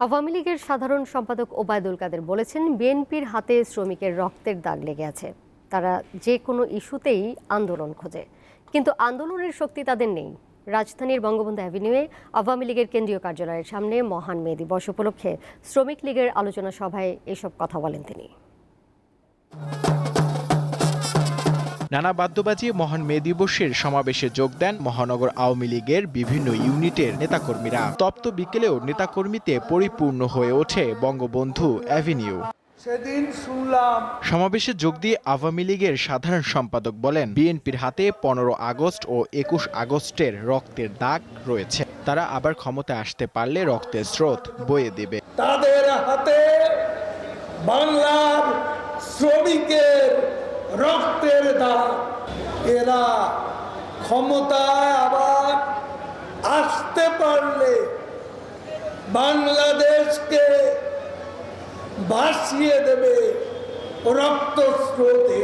আওয়ামী লীগের সাধারণ সম্পাদক ওবায়দুল কাদের বলেছেন, বিএনপির হাতে শ্রমিকের রক্তের দাগ লেগে আছে। তারা যে কোনো ইস্যুতেই আন্দোলন খোঁজে। কিন্তু আন্দোলনের শক্তি তাদের নেই। রাজধানীর বঙ্গবন্ধু অ্যাভিনিউয়ে আওয়ামী লীগের কেন্দ্রীয় কার্যালয়ের সামনে মহান মে দিবস উপলক্ষে শ্রমিক লীগের আলোচনা সভায় এসব কথা বলেন তিনি। নানা বাদ্যবাজি মহান মে দিবসের সমাবেশে যোগ দেন মহানগর আওয়ামী লীগের বিভিন্ন ইউনিটের নেতাকর্মীরা। তপ্ত বিকেলেও নেতাকর্মীতে পরিপূর্ণ হয়ে ওঠে বঙ্গবন্ধু অ্যাভিনিউ। সেদিন শুনলাম সমাবেশে যোগ দিয়ে আওয়ামী লীগের সাধারণ সম্পাদক বলেন বিএনপির হাতে পনেরো আগস্ট ও একুশ আগস্টের রক্তের দাগ রয়েছে। তারা আবার ক্ষমতায় আসতে পারলে রক্তের স্রোত বয়ে দেবে। তাদের হাতে বাংলার শ্রমিকের রক্তের দাগ এরা ক্ষমতায় আবার আসতে পারলে বাংলাদেশকে ভাসিয়ে দেবে রক্ত স্রোতে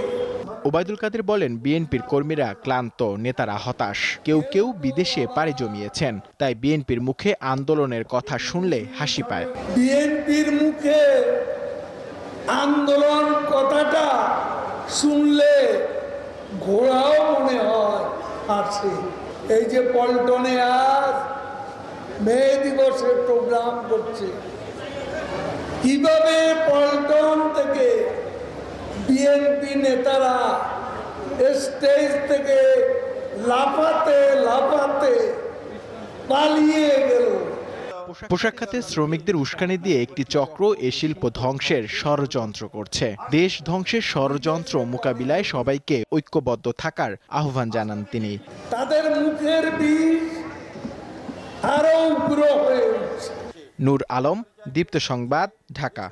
ওবায়দুল কাদের বলেন বিএনপির কর্মীরা ক্লান্ত নেতারা হতাশ। কেউ কেউ বিদেশে পাড়ি জমিয়েছেন তাই বিএনপির মুখে আন্দোলনের কথা শুনলে হাসি পায়। বিএনপির মুখে আন্দোলন কথাটা শুনলে ঘোড়াও মনে হয় আছে এই যে পল্টনে আজ মে দিবসের প্রোগ্রাম করছে। কীভাবে পল্টন থেকে বিএনপি নেতারা স্টেজ থেকে লাফাতে লাফাতে পালিয়ে পোশাক খাতে শ্রমিকদের উস্কানি দিয়ে একটি চক্র এ শিল্প ধ্বংসের ষড়যন্ত্র করছে। দেশ ধ্বংসের ষড়যন্ত্র মোকাবিলায় সবাইকে ঐক্যবদ্ধ থাকার আহ্বান জানান তিনি। তাদের মুখের বিষ আরও উগ্র হয়ে নূর আলম দীপ্ত সংবাদ ঢাকা।